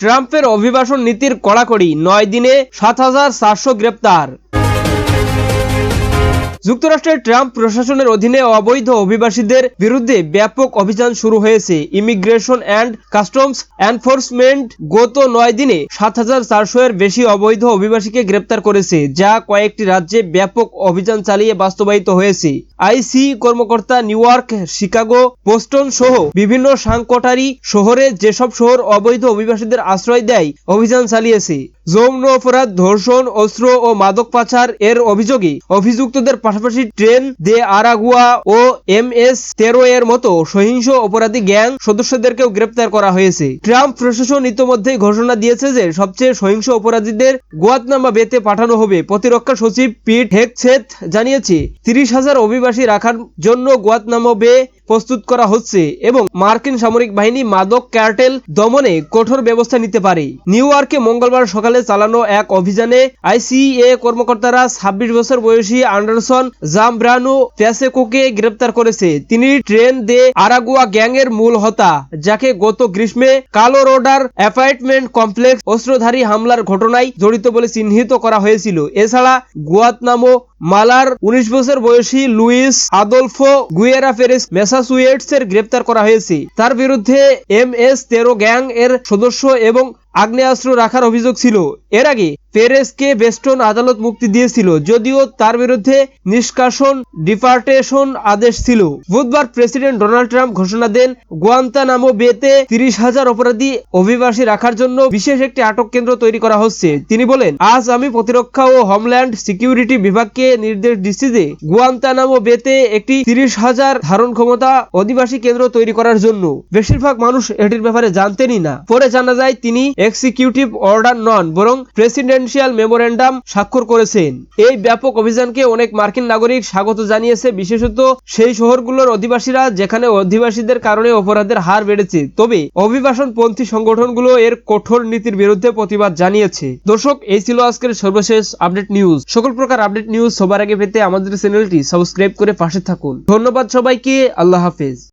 ট্রাম্পের অভিবাসন নীতির কড়াকড়ি নয় দিনে সাত হাজার চারশো গ্রেপ্তার। যুক্তরাষ্ট্রের ট্রাম্প প্রশাসনের অধীনে অবৈধ অভিবাসীদের বিরুদ্ধে ব্যাপক অভিযান শুরু হয়েছে। ইমিগ্রেশন অ্যান্ড কাস্টমস এনফোর্সমেন্ট গত নয় দিনে সাত হাজার চারশো এর বেশি অবৈধ অভিবাসীকে গ্রেপ্তার করেছে, যা কয়েকটি রাজ্যে ব্যাপক অভিযান চালিয়ে বাস্তবায়িত হয়েছে। আইসি কর্মকর্তা নিউ ইয়র্ক, শিকাগো, বোস্টন সহ বিভিন্ন সাংকটারি শহরে যেসব শহর অবৈধ অভিবাসীদের আশ্রয় দেয়, অভিযান চালিয়েছে। যৌন অপরাধ, ধর্ষণ, অস্ত্র ও মাদক পাচার এর অভিযোগে অভিযুক্তদের পাশাপাশি ট্রেন, দে আরাগুয়া ও এম এস তেরো এর মতো সহিংস অপরাধী গ্যাং সদস্যদেরকেও গ্রেপ্তার করা হয়েছে। ট্রাম্প প্রশাসন ইতোমধ্যেই ঘোষণা দিয়েছে যে, সবচেয়ে সহিংস অপরাধীদের গুয়াতনামা বেতে পাঠানো হবে। প্রতিরক্ষা সচিব পিট হেকছেত জানিয়েছে, তিরিশ হাজার অভিবাসী রাখার জন্য গুয়াতনামা বে প্রস্তুত করা হচ্ছে এবং মার্কিন সামরিক বাহিনী মাদক ক্যার্টেল দমনে কঠোর ব্যবস্থা নিতে পারে। নিউ ইয়র্কে মঙ্গলবার সকালে চালানো এক অভিযানে আইসিএ কর্মকর্তারা ছাব্বিশ বছর বয়সী আন্ডারসন জামব্রানু প্যাসেকোকে গ্রেপ্তার করেছে। তিনি ট্রেন দে আরাগুয়া গ্যাং এর মূল হতা, যাকে গত গ্রীষ্মে কালো রোডার অ্যাপার্টমেন্ট কমপ্লেক্স অস্ত্রধারী হামলার ঘটনায় জড়িত বলে চিহ্নিত করা হয়েছিল। এছাড়া গুয়াতনামো মালার উনিশ বছর বয়সী লুইস আদলফো গুয়েরা ফেরেস ম্যাসাচুয়েটস এর গ্রেপ্তার করা হয়েছে। তার বিরুদ্ধে এম এস তেরো গ্যাং এর সদস্য এবং আগ্নেয়াস্ত্র রাখার অভিযোগ ছিল। এর আগে পেরেসকে বেস্টন আদালত মুক্তি দিয়েছিল, যদিও তার বিরুদ্ধে নিষ্কাশন, ডিপার্টেশন আদেশ ছিল। বুধবার প্রেসিডেন্ট ডোনাল্ড ট্রাম্প ঘোষণা দেন, গুয়ান্তানামো বেতে তিরিশ হাজার অপরাধী অভিবাসী রাখার জন্য বিশেষ একটি আটক কেন্দ্র তৈরি করা হচ্ছে। তিনি বলেন, আজ আমি প্রতিরক্ষা ও হোমল্যান্ড সিকিউরিটি বিভাগকে নির্দেশ দিচ্ছি যে গুয়ান্তানামো বেতে একটি তিরিশ হাজার ধারণ ক্ষমতা অধিবাসী কেন্দ্র তৈরি করার জন্য। বেশিরভাগ মানুষ এটির ব্যাপারে জানতেনই না। পরে জানা যায়, তিনি এক্সিকিউটিভ অর্ডার নন, বরং প্রেসিডেন্সিয়াল মেমোরেন্ডাম স্বাক্ষর করেছেন। এই ব্যাপক অভিযানকে অনেক মার্কিন নাগরিক স্বাগত জানিয়েছে, বিশেষত সেই শহরগুলোর অধিবাসীরা যেখানে অধিবাসীদের কারণে অপরাধের হার বেড়েছে। তবে অভিবাসন পন্থী সংগঠনগুলো এর কঠোর নীতির বিরুদ্ধে প্রতিবাদ জানিয়েছে। দর্শক, এই ছিল আজকের সর্বশেষ আপডেট নিউজ। সকল প্রকার আপডেট নিউজ সবার আগে পেতে আমাদের চ্যানেলটি সাবস্ক্রাইব করে পাশে থাকুন। ধন্যবাদ সবাইকে, আল্লাহ হাফেজ।